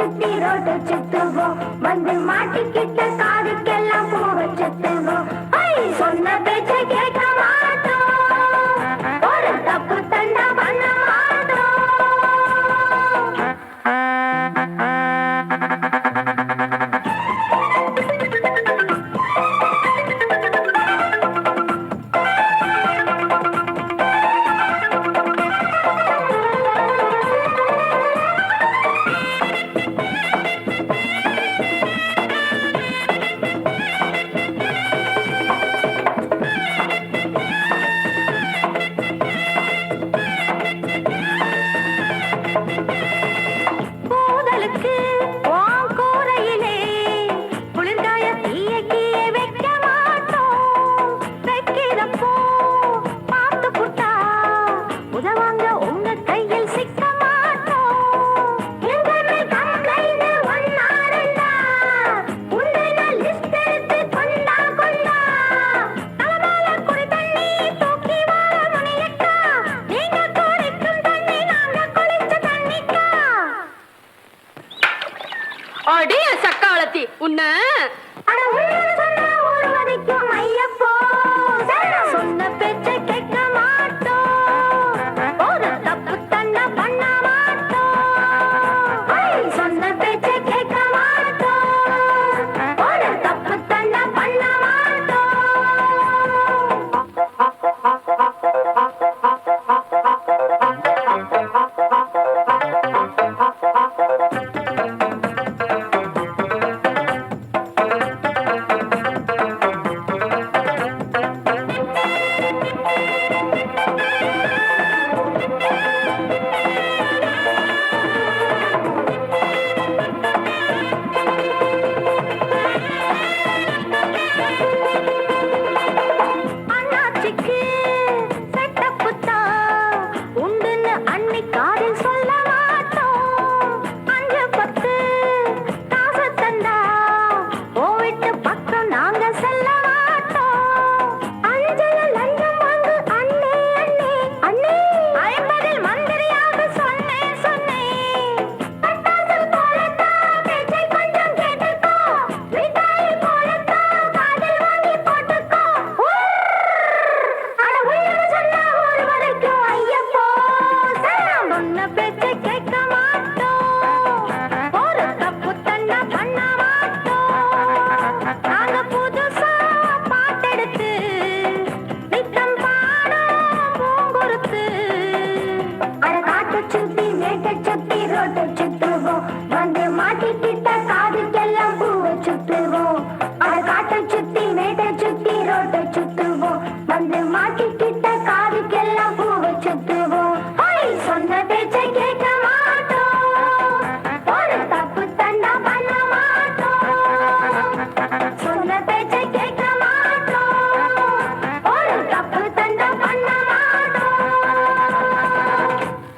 चिट्टी रोड चिट्टू वो मंदिर அடிய சக்காலத்தி உன்ன.